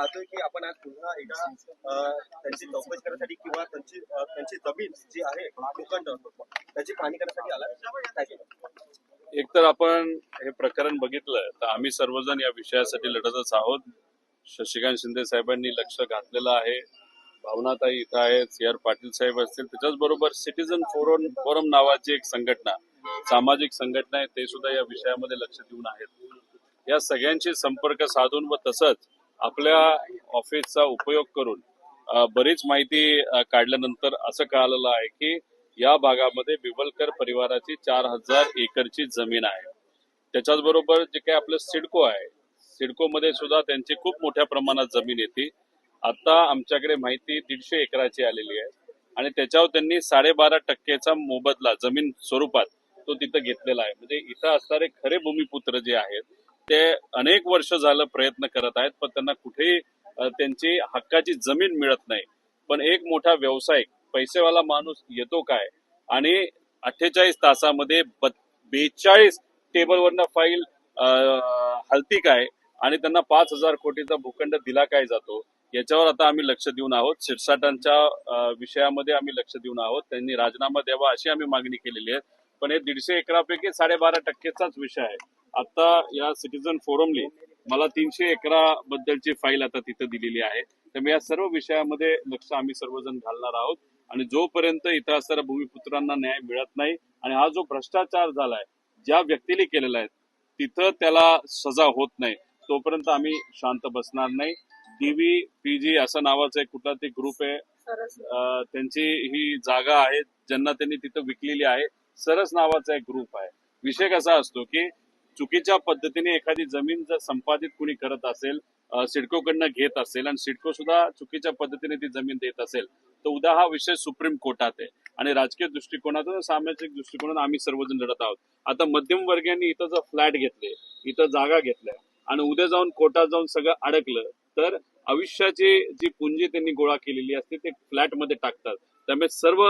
पाहतोय की आपण आज पुन्हा एकदा त्यांची चौकशी करण्यासाठी किंवा त्यांची त्यांची जमीन जी आहे भूखंड त्याची पाहणी करण्यासाठी आला एकतर आपण हे प्रकरण बघितलं तर आम्ही सर्वजण या विषयासाठी लढतच आहोत. शशिकांत शिंदे साहेबांनी लक्ष घातलेलं आहे. भावनाताई इथं आहेत सी आर पाटील साहेब असतील. त्याच्याच बरोबर सिटीजन फोरम फोरम नावाची एक संघटना सामाजिक संघटना आहे ते सुद्धा या विषयामध्ये लक्ष देऊन आहेत. या सगळ्यांशी संपर्क साधून व तसंच आपल्या ऑफिसचा उपयोग करून बरीच माहिती काढल्यानंतर असं कळालेलं आहे की या भागामध्ये बिबलकर परिवाराची चार हजार एकरची जमीन आहे. त्याच्याच बरोबर जे काही आपलं सिडको आहे सिडको मध्ये सुद्धा त्यांची खूप मोठ्या प्रमाणात जमीन येते. आता आमच्याकडे माहिती दीडशे एकराची आलेली आहे आणि त्याच्यावर त्यांनी साडेबारा टक्केचा मोबदला जमीन स्वरूपात तो तिथं घेतलेला आहे. म्हणजे इथं असणारे खरे भूमिपुत्र जे आहेत ते अनेक वर्ष झालं प्रयत्न करत आहेत पण त्यांना कुठेही त्यांची हक्काची जमीन मिळत नाही. पण एक मोठा व्यावसायिक पैसेवाला माणूस येतो काय? आणि अठ्ठेचाळीस तासामध्ये बेचाळीस टेबलवरनं फाईल हलती काय? आणि त्यांना पाच हजार कोटीचा भूखंड दिला काय जातो? याच्यावर आता आम्ही लक्ष देऊन आहोत. शिरसाटांच्या विषयामध्ये आम्ही लक्ष देऊन आहोत. त्यांनी राजीनामा द्यावा अशी आम्ही मागणी केलेली आहे. पण हे दीडशे एकरापैकी साडेबारा टक्केचाच विषय आहे. आता या सिटीजन फोरमली मला तीनशे एकरा बद्दलची फाईल आता तिथं दिलेली आहे. त्यामुळे या सर्व विषयामध्ये लक्ष आम्ही सर्वजण घालणार आहोत. आणि जोपर्यंत इथं असणाऱ्या भूमिपुत्रांना न्याय मिळत नाही आणि हा जो भ्रष्टाचार झालाय ज्या व्यक्तीने केलेला आहे तिथं त्याला सजा होत नाही. तोपर्यंत आम्ही शांत बसणार नाही. डीव्ही पीजी असं नावाचं एक कुठला ते ग्रुप आहे. त्यांची ही जागा आहे ज्यांना त्यांनी तिथं विकलेली आहे. सरस नावाचा एक ग्रुप आहे. विषय कसा असतो की चुकीच्या पद्धतीने एखादी जमीन जर संपादित कुणी करत असेल सिडकोकडनं घेत असेल आणि सिडको सुद्धा चुकीच्या पद्धतीने ती जमीन देत असेल तर उद्या हा विषय सुप्रीम कोर्टात आहे. आणि राजकीय दृष्टिकोनातून सामाजिक दृष्टिकोनातून आम्ही सर्वजण लढत आहोत. आता मध्यम वर्गीयांनी इथं जर फ्लॅट घेतले इथं जागा घेतल्या आणि उद्या जाऊन कोर्टात जाऊन सगळं अडकलं तर आयुष्याची जी पुंजी त्यांनी गोळा केलेली असते ते फ्लॅटमध्ये टाकतात. त्यामुळे सर्व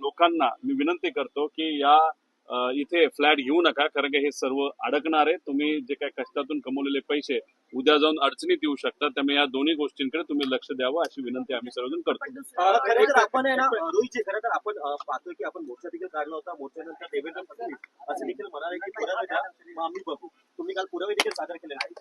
लोकांना मी विनंती करतो की या इथे फ्लॅट घेऊ नका कारण की हे सर्व अडकणार आहे. तुम्ही जे काही कष्टातून कमवलेले पैसे उद्या जाऊन अडचणीत येऊ शकतात त्यामुळे या दोन्ही गोष्टींकडे तुम्ही लक्ष द्यावं अशी विनंती आम्ही सर्वजण करतो. आपण पाहतोय की आपण मोर्चा देखील काढला होता. मोर्चानंतर देवेंद्र फडणवीस असं देखील म्हणाले की आम्ही बघू. तुम्ही काल पुरावे देखील सादर केले नाही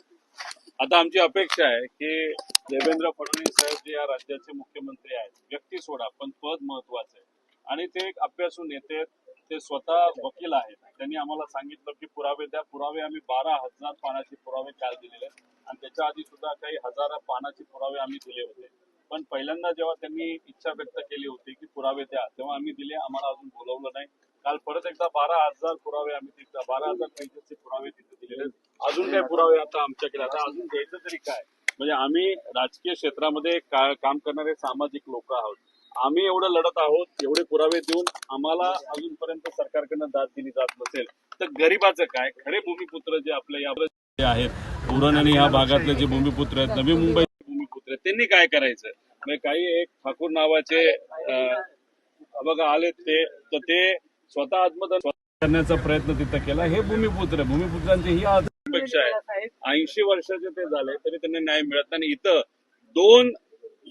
आता आमची अपेक्षा आहे की देवेंद्र फडणवीस साहेब जे या राज्याचे मुख्यमंत्री आहेत व्यक्ती सोडा पण पद महत्वाचं आहे. आणि ते एक अभ्यासू नेते आहेत. ते स्वतः वकील आहेत. त्यांनी आम्हाला सांगितलं की पुरावे द्या. पुरावे आम्ही बारा हजार पानाचे पुरावे काल दिलेले आणि त्याच्या आधी सुद्धा काही हजार पानाचे पुरावे आम्ही दिले होते. पण पहिल्यांदा जेव्हा त्यांनी इच्छा व्यक्त केली होती की पुरावे द्या तेव्हा आम्ही दिले. आम्हाला अजून बोलवलं नाही. काल परत एकदा बारा हजार पुरावे आम्ही तिथं बारा हजार पेजेसचे पुरावे तिथे दिलेले अजून काही पुरावे आता आमच्याकडे आता अजून द्यायचं तरी काय? म्हणजे आम्ही राजकीय क्षेत्रामध्ये काम करणारे सामाजिक लोक आहोत. आम्ही एवढं लढत आहोत एवढे पुरावे देऊन आम्हाला अजूनपर्यंत सरकारकडनं दाद दिली जात नसेल तर गरीबाचं काय? खरे भूमिपुत्र जे आपल्या या आहेत उरण आणि ह्या भागातले जे भूमिपुत्र आहेत नवी मुंबईचे भूमिपुत्र आहेत त्यांनी काय करायचं? म्हणजे काही एक ठाकूर नावाचे बघा आले ते तर ते स्वतः आत्मदान करण्याचा प्रयत्न तिथं केला. हे भूमिपुत्र भूमिपुत्रांची ही आज अपेक्षा आहे. ऐंशी वर्षाचे ते झाले तरी त्यांना न्याय मिळत नाही. आणि इथं दोन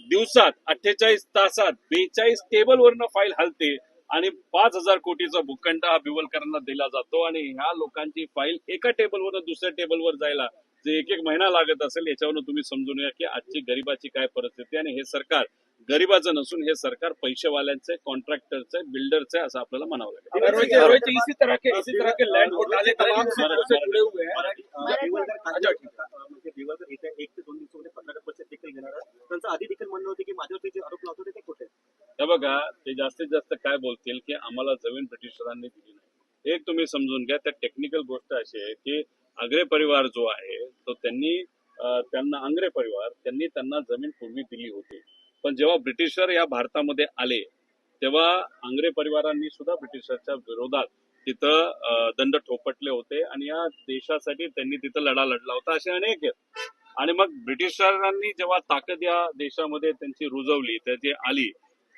दिवसात अठ्ठेचाळीस तासात बेचाळीस टेबलवरनं फाईल हलते आणि पाच हजार कोटीचा भूखंड हा बिवलकरांना दिला जातो आणि ह्या लोकांची फाईल एका टेबलवर दुसऱ्या टेबलवर जायला जे एक एक महिना लागत असेल याच्यावरून तुम्ही समजून घ्या की आजची गरिबाची काय परिस्थिती आहे आणि हे सरकार गरिबाचं नसून हे सरकार पैसेवाल्यांचं कॉन्ट्रॅक्टरचं बिल्डरचं असं आपल्याला म्हणावं लागेल रोहित जी, रोहित जी, इसी तरह के इसी तरह के लैंड घोटाले तमाम क्षेत्रों से जुड़े हुए हैं मराठी अ, दिवसभर खाली अ, म्हणजे दिवसभर येत्या एक ते दोन दिवसामध्ये पत्रकार परिषद देखील घेणार आहे त्यांचं आधी देखील म्हणणं होतं की माझ्यावरती जे आरोप लावतो ते खोटे आहेत. हे बघा ते जास्तीत जास्त काय बोलतील की आम्हाला जमीन ब्रिटिशरांनी दिली नाही. एक तुम्ही समजून घ्या. त्या टेक्निकल गोष्ट अशी आहे की आग्रे परिवार जो आहे तो त्यांनी त्यांना आंग्रे परिवार त्यांनी त्यांना जमीन पूर्वी दिली होती. पण जेव्हा ब्रिटिशर या भारतामध्ये आले तेव्हा आंग्रे परिवारांनी सुद्धा ब्रिटिशरच्या विरोधात तिथं दंड ठोपटले होते आणि या देशासाठी त्यांनी तिथं लढा लढला होता. असे अनेक आहेत. आणि मग ब्रिटिशरांनी जेव्हा ताकद या देशामध्ये त्यांची रुजवली त्याची आली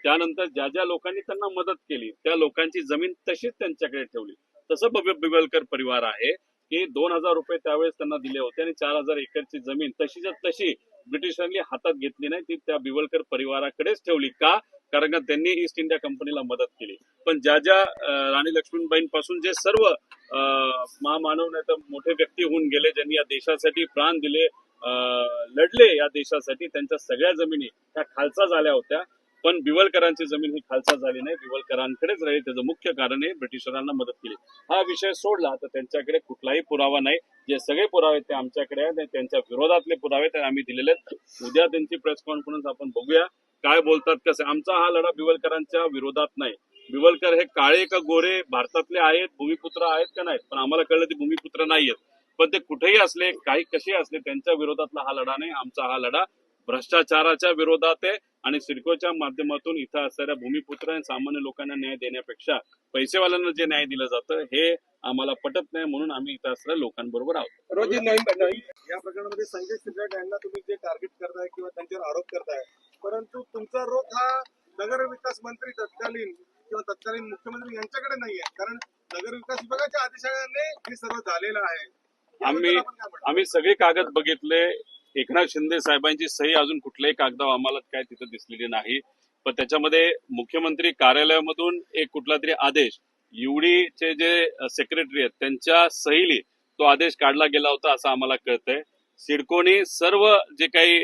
त्यानंतर ज्या ज्या लोकांनी त्यांना मदत केली त्या लोकांची जमीन तशीच त्यांच्याकडे ठेवली. तसं भव्य बिबलकर परिवार आहे की दोन हजार रुपये त्यावेळेस त्यांना दिले होते आणि चार हजार एकरची जमीन तशीच्या तशी ब्रिटिशांनी हातात घेतली नाही ती त्या बिवलकर परिवाराकडेच ठेवली का? कारण का त्यांनी ईस्ट इंडिया कंपनीला मदत केली. पण ज्या ज्या राणी लक्ष्मीबाईंपासून जे सर्व अं, महामानव नाही तर मोठे व्यक्ती होऊन गेले ज्यांनी या देशासाठी प्राण दिले अं, लढले या देशासाठी त्यांच्या सगळ्या जमिनी त्या खालचा झाल्या होत्या. पण बिवलकरांची जमीन ही खालचा झाली नाही. बिवलकरांकडेच राहील. त्याचं मुख्य कारण हे ब्रिटिशरांना मदत केली. हा विषय सोडला तर त्यांच्याकडे कुठलाही पुरावा नाही. जे सगळे पुरावे ते आमच्याकडे आहेत त्यांच्या विरोधातले पुरावे ते आम्ही दिलेले आहेत. उद्या त्यांची प्रेस कॉन्फरन्स आपण बघूया. काय बोलतात कसे? आमचा हा लढा बिवलकरांच्या विरोधात नाही. बिवलकर हे काळे का गोरे भारतातले आहेत भूमिपुत्र आहेत का नाहीत? पण आम्हाला कळलं ते भूमिपुत्र नाहीयेत पण ते कुठेही असले काही कसे असले त्यांच्या विरोधातला हा लढा नाही. आमचा हा लढा भ्रष्टाचाराच्या विरोधात आहे. आणि सिडकोच्या माध्यमातून इथं असणाऱ्या भूमिपुत्र आणि सामान्य लोकांना न्याय देण्यापेक्षा पैसेवाल्यांना जे न्याय दिलं जातं हे आम्हाला पटत नाही म्हणून आम्ही इथं असणाऱ्या लोकांबरोबर आहोत. रोजी नोव्हेंबर- या प्रकरणामध्ये संजय शिंदे यांना तुम्ही जे टार्गेट करताय किंवा त्यांच्यावर आरोप करताय परंतु तुमचा रोख हा नगर विकास मंत्री तत्कालीन किंवा तत्कालीन मुख्यमंत्री यांच्याकडे नाहीये. कारण नगर विकास विभागाच्या आदेशाने हे सर्व झालेलं आहे. आम्ही? आम्ही सगळे कागद बघितले एकनाथ शिंदे साहेबांची सही अजून कुठल्याही कागदावर आम्हाला काय तिथं दिसलेली नाही. पण त्याच्यामध्ये मुख्यमंत्री कार्यालयामधून एक कुठला तरी आदेश युडीचे जे सेक्रेटरी आहेत त्यांच्या सहीली तो आदेश काढला गेला होता असं आम्हाला कळतंय. सिडकोनी सर्व जे काही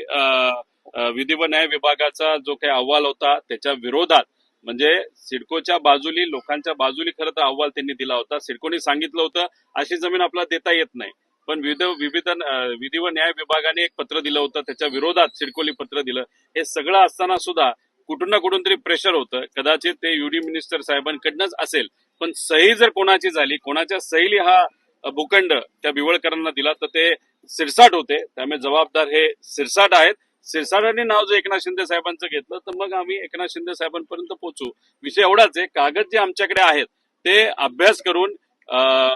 विधी व न्याय विभागाचा जो काही अहवाल होता त्याच्या विरोधात म्हणजे सिडकोच्या बाजूली लोकांच्या बाजूली खरं तर अहवाल त्यांनी दिला होता. सिडकोनी सांगितलं होतं अशी जमीन आपल्याला देता येत नाही. पण विविध विविध विधी व न्याय विभागाने एक पत्र दिलं होतं. त्याच्या विरोधात सिडकोली पत्र दिलं. हे सगळं असताना सुद्धा कुठून ना कुठून तरी प्रेशर होतं. कदाचित ते युडी मिनिस्टर साहेबांकडनंच असेल. पण सही जर कोणाची झाली कोणाच्या सहीली हा भूखंड त्या बिवळकरांना दिला तर ते सिरसाट होते. त्यामुळे जबाबदार हे सिरसाट आहेत. सिरसाटाने नाव जर एकनाथ शिंदे साहेबांचं घेतलं तर मग आम्ही एकनाथ शिंदे साहेबांपर्यंत पोहोचू. विषय एवढाच आहे. कागद जे आमच्याकडे आहेत ते अभ्यास करून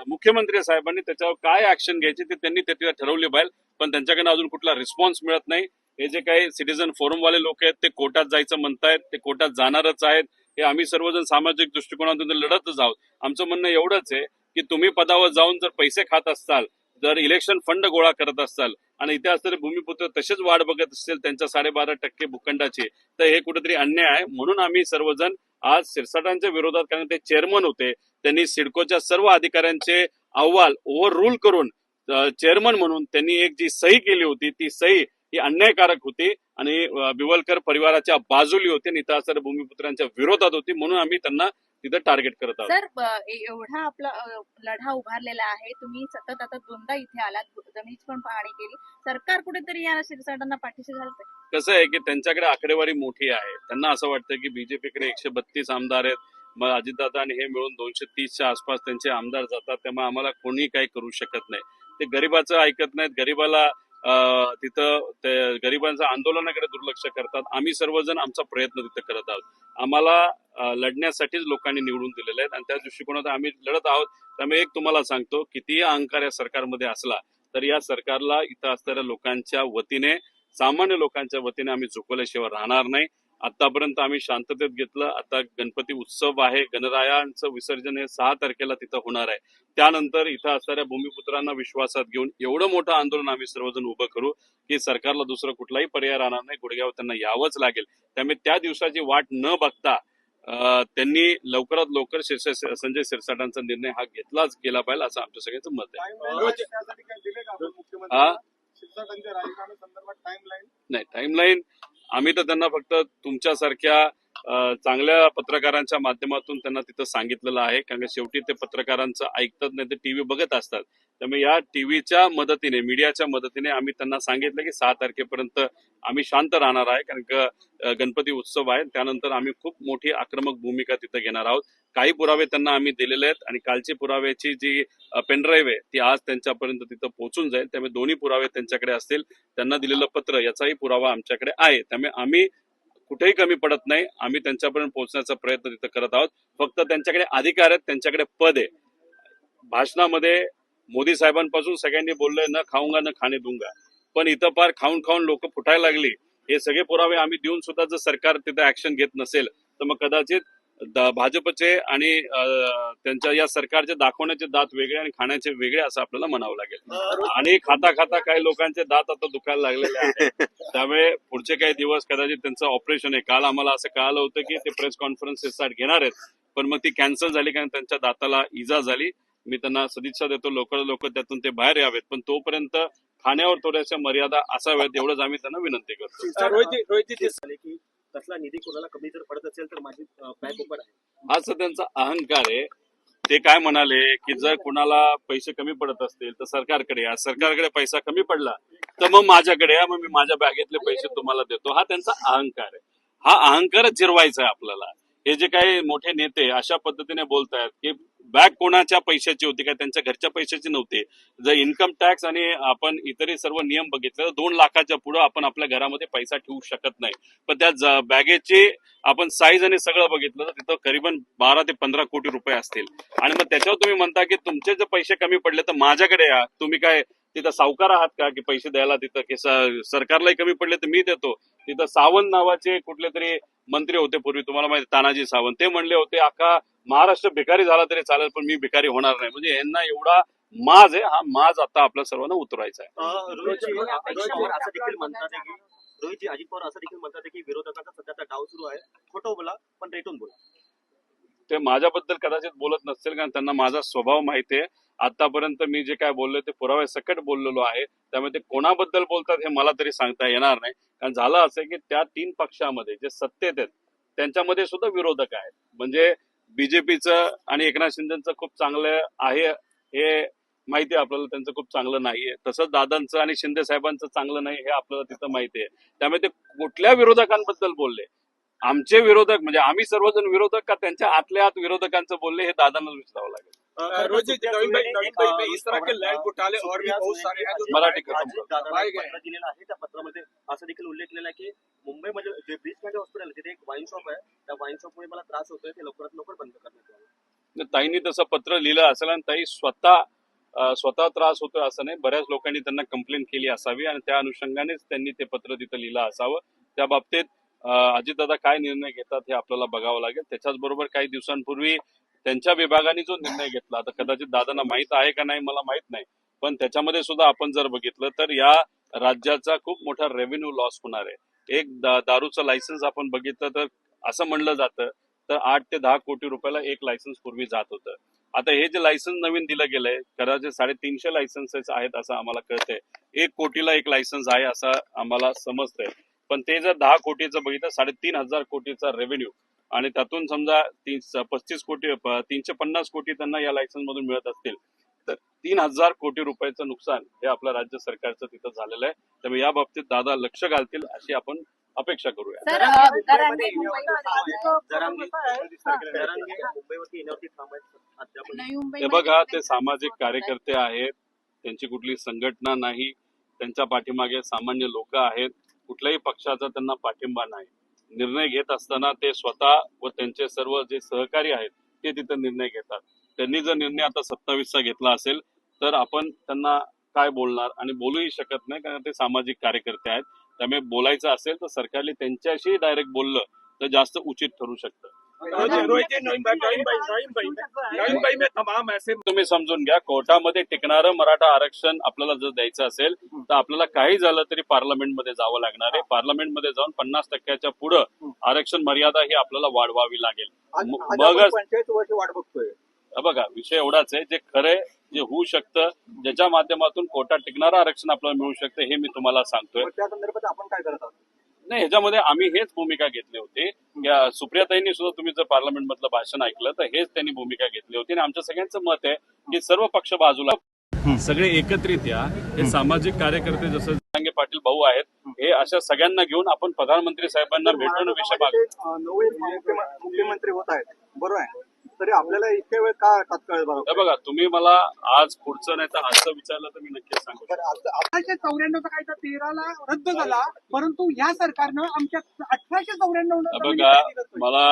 मुख्यमंत्री साहेबांनी त्याच्यावर काय ऍक्शन घ्यायची ते त्यांनी त्याच्यावर ठरवले पाहिजे पण त्यांच्याकडे अजून कुठला रिस्पॉन्स मिळत नाही. हे जे काही सिटीजन फोरम वाले लोक आहेत ते कोर्टात जायचं म्हणतायत ते कोर्टात जाणारच आहेत. हे आम्ही सर्वजण सामाजिक दृष्टिकोनातून लढतच आहोत. आमचं म्हणणं एवढंच आहे की तुम्ही पदावर जाऊन जर पैसे खात असाल जर इलेक्शन फंड गोळा करत असाल आणि इथे असणारे भूमिपुत्र तसेच वाढ बघत असतील त्यांच्या साडेबारा टक्के भूखंडाची तर हे कुठेतरी अन्याय आहे. म्हणून आम्ही सर्वजण आज सिरसाटांच्या विरोधात कारण ते चेअरमन होते त्यांनी सिडकोच्या सर्व अधिकाऱ्यांचे अहवाल ओव्हर रूल करून चेअरमन म्हणून त्यांनी एक जी सही केली होती ती सही ही अन्यायकारक होती आणि बिवलकर परिवाराच्या बाजूली होती असणाऱ्या भूमिपुत्रांच्या विरोधात होती म्हणून आम्ही त्यांना तिथं टार्गेट करत आहोत. सर एवढा आपला लढा उभारलेला आहे तुम्ही सतत आता दोनदा इथे आलात जमिनीची पण पाहणी केली. सरकार कुठेतरी या शिरसाटांना पाठीशी घालतंय. कसं आहे की त्यांच्याकडे आकडेवारी मोठी आहे. त्यांना असं वाटतं की बीजेपीकडे एकशे बत्तीस आमदार आहेत. मग अजितदादा आणि हे मिळून दोनशे तीसच्या आसपास त्यांचे आमदार जातात त्यामुळे आम्हाला कोणी काही करू शकत नाही. ते गरीबाचं ऐकत नाहीत. गरीबाला तिथं ते गरिबांचं आंदोलनाकडे दुर्लक्ष करतात. आम्ही सर्वजण आमचा प्रयत्न तिथं करत आहोत. आम्हाला लढण्यासाठीच लोकांनी निवडून दिलेले आहेत आणि त्या दृष्टिकोनात आम्ही लढत आहोत. त्यामुळे एक तुम्हाला सांगतो कितीही अहंकार या सरकारमध्ये असला तर या सरकारला इथं असणाऱ्या लोकांच्या वतीने सामान्य लोकांच्या वतीने आम्ही झुकवल्याशिवाय राहणार नाही. आतापर्यंत आम्ही शांततेत घेतलं. आता गणपती उत्सव आहे. गणरायांचं विसर्जन हे सहा तारखेला तिथं होणार आहे. त्यानंतर इथं असणाऱ्या भूमिपुत्रांना विश्वासात घेऊन एवढं मोठं आंदोलन आम्ही सर्वजण उभं करू की सरकारला दुसरा कुठलाही पर्याय राहणार नाही. गुडघ्यावर त्यांना यावंच लागेल. त्यामुळे त्या दिवसाची वाट न बघता त्यांनी लवकरात लवकर शिरसा संजय सिरसाटांचा निर्णय हा घेतलाच गेला पाहिजे असं आमच्या सगळ्यांचं मत आहे. हा? नाही टाइमलाईन आम्ही तर त्यांना फक्त तुमच्यासारख्या चांगल्या पत्रकारांच्या माध्यमातून त्यांना तिथं सांगितलेलं आहे. कारण शेवटी ते पत्रकारांचं ऐकतात नाही ते टीव्ही बघत असतात. त्यामुळे या टीव्हीच्या मदतीने मीडियाच्या मदतीने आम्ही त्यांना सांगितलं की सहा तारखेपर्यंत आम्ही शांत राहणार आहे. कारण का गणपती उत्सव आहे. त्यानंतर आम्ही खूप मोठी आक्रमक भूमिका तिथं घेणार आहोत. काही पुरावे त्यांना आम्ही दिलेले आहेत आणि कालची पुराव्याची जी पेनड्राईव्ह आहे ती आज त्यांच्यापर्यंत तिथं पोहोचून जाईल. त्यामुळे दोन्ही पुरावे त्यांच्याकडे असतील. त्यांना दिलेलं पत्र याचाही पुरावा आमच्याकडे आहे. त्यामुळे आम्ही कुठेही कमी पडत नाही. आम्ही त्यांच्यापर्यंत पोहोचण्याचा प्रयत्न तिथं करत आहोत. फक्त त्यांच्याकडे अधिकार आहेत त्यांच्याकडे पद आहे. भाषणामध्ये मोदी साहेबांपासून सगळ्यांनी बोललंय न खाऊंगा न खाणे दुंगा. पण इथं फार खाऊन खाऊन लोक फुटायला लागली. हे सगळे पुरावे आम्ही देऊन सुद्धा जर सरकार तिथं ऍक्शन घेत नसेल तर मग कदाचित भाजपचे आणि त्यांच्या या सरकारचे दाखवण्याचे दात वेगळे आणि खाण्याचे वेगळे असं आपल्याला म्हणावं लागेल. आणि खाता खाता काही लोकांचे दात आता दुखायला लागलेले आहेत. त्यामुळे पुढचे काही दिवस कदाचित त्यांचं ऑपरेशन आहे. काल आम्हाला असं कळालं होतं की ते प्रेस कॉन्फरन्स घेणार आहेत. पण मग ती कॅन्सल झाली कारण त्यांच्या दाताला इजा झाली. मी त्यांना सदिच्छा देतो लवकर लवकर त्यातून ते बाहेर यावेत. पण तोपर्यंत खाण्यावर थोड्याशा मर्यादा असाव्यात एवढंच आम्ही त्यांना विनंती करतो. कसला निधी कोणाला कमी जर पडत असेल तर माझी बँक ओपन आहे. हाच तर त्यांचा अहंकार आहे. ते काय म्हणाले की जर कुणाला पैसे कमी पडत असतील तर सरकारकडे या. सरकारकडे पैसा कमी पडला तर मग माझ्याकडे या. मग मी माझ्या बॅगेतले पैसे तुम्हाला देतो. हा त्यांचा अहंकार आहे. हा अहंकारच जिरवायचा आहे आपल्याला. हे जे काही मोठे नेते अशा पद्धतीने बोलतायत की बॅग कोणाच्या पैशाची होती काय त्यांच्या घरच्या पैशाची नव्हती. जर इन्कम टॅक्स आणि आपण इतरही सर्व नियम बघितले तर दोन लाखाच्या पुढे आपण आपल्या घरामध्ये पैसा ठेवू शकत नाही. पण त्या बॅगेची आपण साईज आणि सगळं बघितलं तर तिथं करीबन बारा ते पंधरा कोटी रुपये असतील. आणि मग त्याच्यावर तुम्ही म्हणता की तुमचे जर पैसे कमी पडले तर माझ्याकडे या. तुम्ही काय तिथं सावकार आहात का की पैसे द्यायला तिथं की सरकारलाही कमी पडले तर मी देतो. तिथं सावंत नावाचे कुठले तरी मंत्री होते पूर्वी तुम्हाला माहिती तानाजी सावंत. ते म्हणले होते अख्खा महाराष्ट्र भिकारी झाला तरी चालेल पण मी भिकारी होणार नाही. म्हणजे यांना एवढा माज आहे हा माज आता आपल्या सर्वांना उतरायचा आहे. अं, रोहितजी रोहित पवार असं देखील म्हणतात आहे की रोहितजी अजित पवार असं देखील म्हणतात की विरोधकांचा सध्याचा डाव सुरू आहे. खोटं बोला पण रेटून बोला. ते माझ्याबद्दल कदाचित बोलत नसतील कारण त्यांना माझा स्वभाव माहिती आहे. आतापर्यंत मी जे काय बोललोय ते पुरावे सकट बोललेलो आहे. त्यामुळे ते कोणाबद्दल बोलतात हे मला तरी सांगता येणार नाही. कारण झालं असं की त्या तीन पक्षामध्ये जे सत्तेत आहेत त्यांच्यामध्ये सुद्धा विरोधक आहेत. म्हणजे बीजेपीचं आणि एकनाथ शिंदेचं खूप चांगलं आहे हे माहिती आहे आपल्याला त्यांचं खूप चांगलं नाहीये. तसंच दादांचं आणि शिंदे साहेबांचं चांगलं नाही हे आपल्याला तिथं माहिती आहे. त्यामुळे ते कुठल्या विरोधकांबद्दल बोलले? आमचे विरोधक म्हणजे आम्ही सर्वजण विरोधक का त्यांच्या आतल्या आत विरोधकांचं बोलले हे दादांना विचारावं लागेल. अं, रोहित जी, सुप्रिया नवीन भाई- नवीन भाई, मैं इस तरह के लैंड और भी बहुत सारे हैं मराठी. पत्र दिलेलं आहे त्या पत्रामध्ये असं देखील उल्लेख केलेला आहे की मुंबईमध्ये जे हॉस्पिटल तिथे एक वाईन शॉप आहे. त्या वाईन शॉपमुळे मला त्रास होतोय ते लवकरात लवकर बंद करण्यात यावं. ताईंनी तसं पत्र लिहिलं असेल आणि ताई स्वतः स्वतः त्रास होतोय असं नाही बऱ्याच लोकांनी त्यांना कंप्लेंट केली असावी आणि त्या अनुषंगानेच त्यांनी ते पत्र तिथं लिहिलं असावं. त्या बाबतीत अजितदादा काय निर्णय घेतात हे आपल्याला बघावं लागेल. त्याच्याच बरोबर काही दिवसांपूर्वी त्यांच्या विभागाने जो निर्णय घेतला आता कदाचित दादांना माहीत आहे का नाही मला माहीत नाही. पण त्याच्यामध्ये सुद्धा आपण जर बघितलं तर या राज्याचा खूप मोठा रेव्हेन्यू लॉस होणार आहे. एक दारूचं लायसन्स आपण बघितलं तर असं म्हणलं जातं तर आठ ते दहा कोटी रुपयाला एक लायसन्स पूर्वी जात होतं. आता हे जे लायसन्स नवीन दिलं गेलंय कदाचित साडेतीनशे लायसन्सेस आहेत असं आम्हाला कळतंय. एक कोटीला एक लायसन्स आहे असं आम्हाला समजतंय. पण ते जर दहा कोटीचं बघितलं साडेतीन हजार कोटीचा रेव्हेन्यू आणि त्यातून समजा तीन पस्तीस कोटी तीनशे पन्नास कोटी त्यांना या लायसन्स मधून मिळत असतील तर तीन हजार कोटी रुपयाचं नुकसान हे आपल्या राज्य सरकारचं तिथं झालेलं आहे. त्यामुळे या बाबतीत दादा लक्ष घालतील अशी आपण अपेक्षा करूया. हे. बघा ते सामाजिक कार्यकर्ते आहेत. त्यांची कुठली संघटना नाही. त्यांच्या पाठीमागे सामान्य लोक आहेत. कुठल्याही पक्षाचा त्यांना पाठिंबा नाही. निर्णय घेत असताना ते स्वतः व त्यांचे सर्व जे सहकारी आहेत ते तिथं निर्णय घेतात. त्यांनी जर निर्णय आता सत्तावीसचा घेतला असेल तर आपण त्यांना काय बोलणार? आणि बोलूही शकत नाही कारण ते सामाजिक कार्यकर्ते आहेत. त्यामुळे बोलायचं असेल तर सरकारने त्यांच्याशी डायरेक्ट बोललं तर जास्त उचित ठरू शकतं. तमाम तुम्ही समजून घ्या. कोर्टामध्ये टिकणारं मराठा आरक्षण आपल्याला जर द्यायचं असेल तर आपल्याला काही झालं तरी पार्लमेंटमध्ये जावं लागणार आहे. पार्लमेंटमध्ये जाऊन पन्नास टक्क्याच्या पुढं आरक्षण मर्यादा ही आपल्याला वाढवावी लागेल. मगच वाट बघतोय. बघा विषय एवढाच आहे. जे खरे जे होऊ शकतं ज्याच्या माध्यमातून कोर्टात टिकणारं आरक्षण आपल्याला मिळू शकतं हे मी तुम्हाला सांगतोय. त्या संदर्भात आपण काय करत आहोत? नाही ह्याच्यामध्ये आम्ही हेच भूमिका घेतली होती. या सुप्रियाताईंनी सुद्धा तुम्ही जर पार्लमेंट मधलं भाषण ऐकलं तर हेच त्यांनी भूमिका घेतली होती. आणि आमच्या सगळ्यांचं मत आहे की सर्व पक्ष बाजूला सगळे एकत्रित या. हे सामाजिक कार्यकर्ते जसं जरांगे पाटील भाऊ आहेत हे अशा सगळ्यांना घेऊन आपण प्रधानमंत्री साहेबांना भेटून विषय मुख्यमंत्री होत आहेत. बरोबर आहे? तरी आपल्याला इतक्या वेळ का तात्काळ बघा तुम्ही मला आज पुढचं नाही तर आजचं विचारलं तर मी नक्कीच सांगू शकतो. अठराशे चौऱ्याण्णवचा कायदा तेराला रद्द झाला परंतु या सरकारनं आमच्या अठराशे चौऱ्याण्णव बघा मला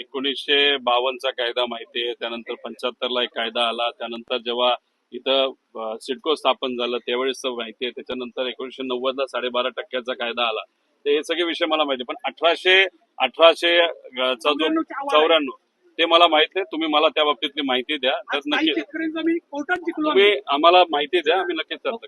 एकोणीसशे बावन्नचा कायदा माहिती आहे त्यानंतर पंच्याहत्तरला एक कायदा आला त्यानंतर जेव्हा इथं सिडको स्थापन झालं त्यावेळेस माहिती आहे त्याच्यानंतर एकोणीसशे नव्वदला साडेबारा टक्क्याचा कायदा आला ते हे सगळे विषय मला माहिती. पण अठराशे अठराशे अं, चा जो चौऱ्याण्णव ते मला माहीत नाही. तुम्ही मला त्या बाबतीतली माहिती द्या. काही नक्की. तुम्ही आम्हाला माहिती द्या. आम्ही नक्कीच चर्चा